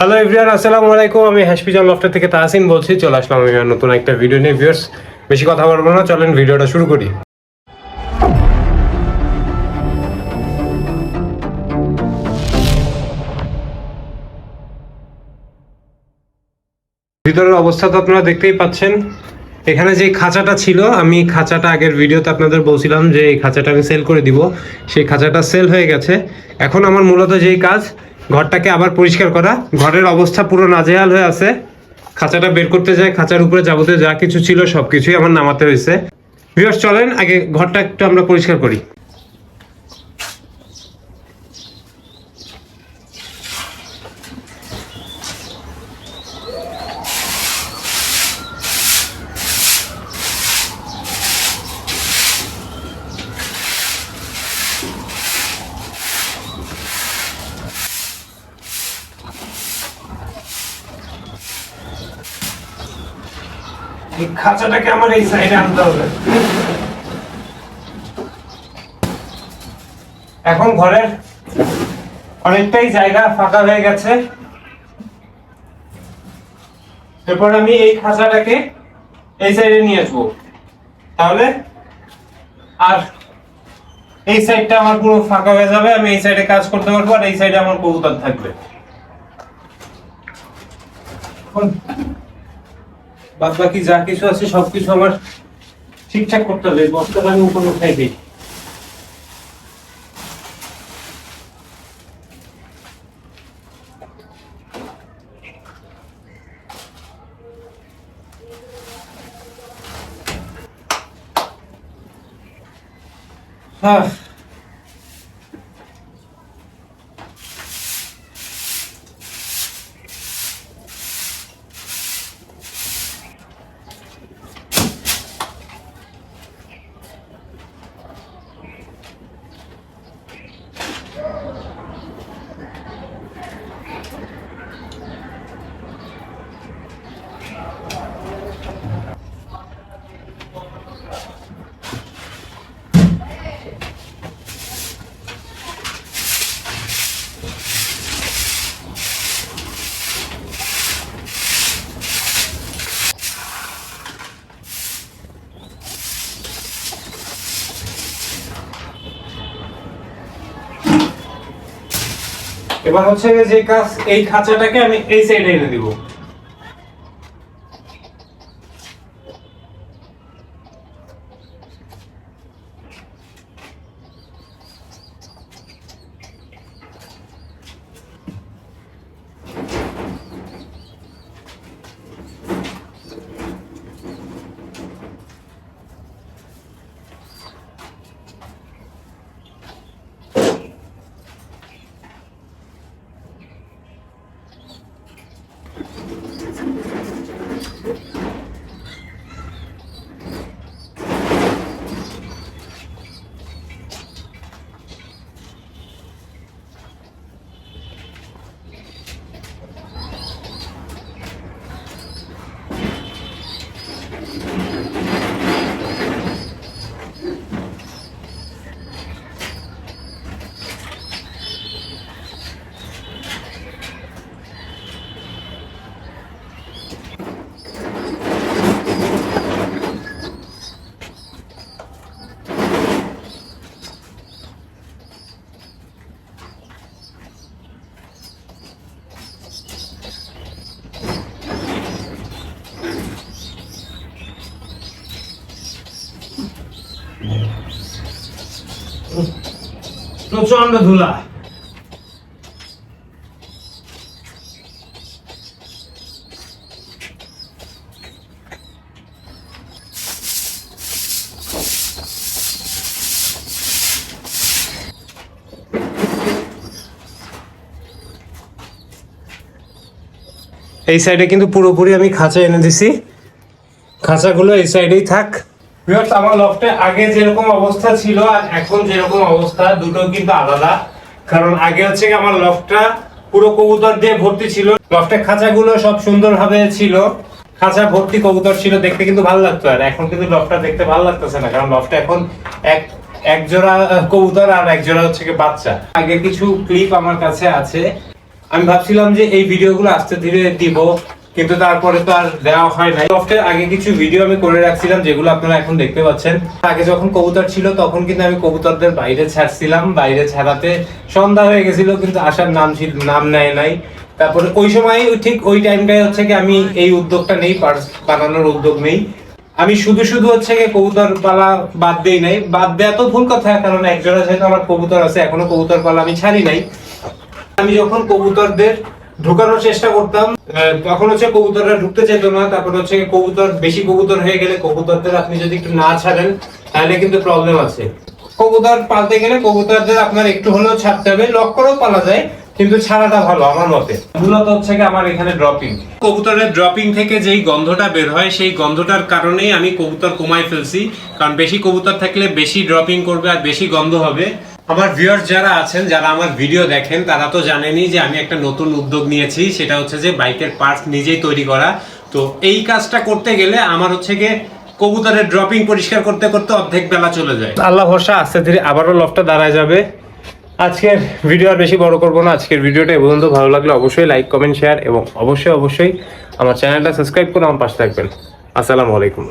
Hello everyone আসসালামু আলাইকুম। আমি হ্যাশপিজন লফটার থেকে তাহসিন বলছি। চলে আসলাম আমি নতুন একটা ভিডিও নিয়ে ভিউয়ার্স বেশি কথা বলব না, চলেন ভিডিওটা শুরু করি। ভিতরের অবস্থা তো আপনারা দেখতেই পাচ্ছেন। এখানে যে খাঁচাটা ছিল, আমি খাঁচাটা আগের ভিডিওতে আপনাদের বলছিলাম যে এই খাঁচাটা আমি সেল করে দিব। সেই খাঁচাটা সেল হয়ে গেছে। এখন আমার মূলত যেই কাজ ঘরটাকে আবার পরিষ্কার করা। ঘরের অবস্থা পুরো নাজেহাল হয়ে আছে। খাঁচাটা বের করতে যায় খাঁচার উপরে যাবতীয় যা কিছু ছিল সব কিছুই আমার নামাতে হয়েছে। ভিউয়ার্স, চলেন, আগে ঘরটা একটু আমরা পরিষ্কার করি। এই খাঁচাটাকে আমার এই সাইডে আনতে হবে। এখন ঘরের অনেকটাই জায়গা ফাঁকা হয়ে গেছে। এরপর আমি এই খাঁচাটাকে এই সাইডে নিয়ে আসব। তাহলে আর এই সাইডটা আমার পুরো ফাঁকা হয়ে যাবে, আমি এই সাইডে কাজ করতে পারব আর এই সাইডে আমার কবুতর থাকবে। বাদ বাকি যা কিছু আছে সবকিছু আমার ঠিকঠাক করতে হবে বস্তাটা আমি উপরে উঠাই দিই। আহ এবার হচ্ছে যে কাজ এই খাঁচাটাকে আমি এই সাইডে এনে দিব। প্রচণ্ড ধুলা। এই সাইডে কিন্তু পুরোপুরি আমি খাঁচা এনে দিছি। খাঁচাগুলো এই সাইডেই থাক। Viewers, আমার লফটে আগে যেরকম অবস্থা ছিল আর এখন যেরকম অবস্থা দুটো কিন্তু আলাদা। কারণ আগে হচ্ছে আমার লফটটা পুরো কবুতর দিয়ে ভর্তি ছিল। লফটে খাঁচাগুলো সব সুন্দরভাবে ছিল। খাঁচা ভর্তি কবুতর ছিল দেখতে কিন্তু ভালো লাগতো। আর এখন কিন্তু লফটটা দেখতে ভালো লাগতেছে না কারণ লফটে এখন এক এক জোড়া কবুতর আর এক জোড়া হচ্ছে বাচ্চা। আগে কিছু ক্লিপ আমার কাছে আছে। আমি ভাবছিলাম যে এই ভিডিওগুলো আস্তে ধীরে দিব। কিন্তু তারপরে তো আর দেওয়া হয় নাই। লফটের আগে কিছু ভিডিও আমি করে রাখছিলাম, যেগুলো আপনারা এখন দেখতে পাচ্ছেন। আগে যখন কবুতর ছিল, তখন কিন্তু আমি কবুতরদের বাইরে ছাড়ছিলাম, বাইরে ছাড়াতে সন্ধ্যা হয়ে গেছিল, কিন্তু আসার নাম ছিল, নাম নেয় নাই। তারপরে ওই সময় ঠিক ওই টাইমটাই হচ্ছে কি আমি এই উদ্যোগটা নেই বানানোর উদ্যোগ নেই। আমি শুধু শুধু হচ্ছে কি কবুতর পালা বাদ দেই নাই। বাদ দেওয়া তো ভুল কথা, কারণ একজনের যেহেতু আমার কবুতর আছে, এখনও কবুতর পালা আমি ছাড়ি নাই। আমি যখন কবুতরদের ঢুকানোর চেষ্টা করতাম। তখন হচ্ছে কবুতররা ঢুকতে যেত না, তারপর হচ্ছে কবুতর, বেশি কবুতর হয়ে গেলে কবুতরদের আপনি যদি একটু না ছাড়েন, তাহলে কিন্তু প্রবলেম আছে। কবুতর পালতে গেলে কবুতরদের আপনার একটু হলেও ছাড়তে হবে লক করেও পালা যায়, কিন্তু ছাড়াটা ভালো আমার মতে। মূলত হচ্ছে কি আমার এখানে ড্রপিং কবুতরের ড্রপিং থেকে যেই গন্ধটা বের হয়, সেই গন্ধটার কারণেই আমি কবুতর কমাই ফেলছি, কারণ বেশি কবুতর থাকলে বেশি ড্রপিং করবে আর বেশি গন্ধ হবে। আমার ভিউয়ার্স যারা আছেন, যারা আমার ভিডিও দেখেন, তারা তো জানেনই যে আমি একটা নতুন উদ্যোগ নিয়েছি। সেটা হচ্ছে যে বাইকের পার্টস নিজেই তৈরি করা। তো এই কাজটা করতে গেলে আমার হচ্ছে গিয়ে কবুতরের ড্রপিং পরিষ্কার করতে করতে অর্ধেক বেলা চলে যায়। আল্লাহ ভরসা, আস্তে ধীরে আবারও লফটা দাঁড়ায় যাবে। আজকের ভিডিও আর বেশি বড় করব না। আজকের ভিডিওটা এ পর্যন্ত। ভালো লাগলে অবশ্যই লাইক কমেন্ট শেয়ার এবং অবশ্যই অবশ্যই আমার চ্যানেলটা সাবস্ক্রাইব করে আমার পাশে থাকবেন। আসসালামু আলাইকুম।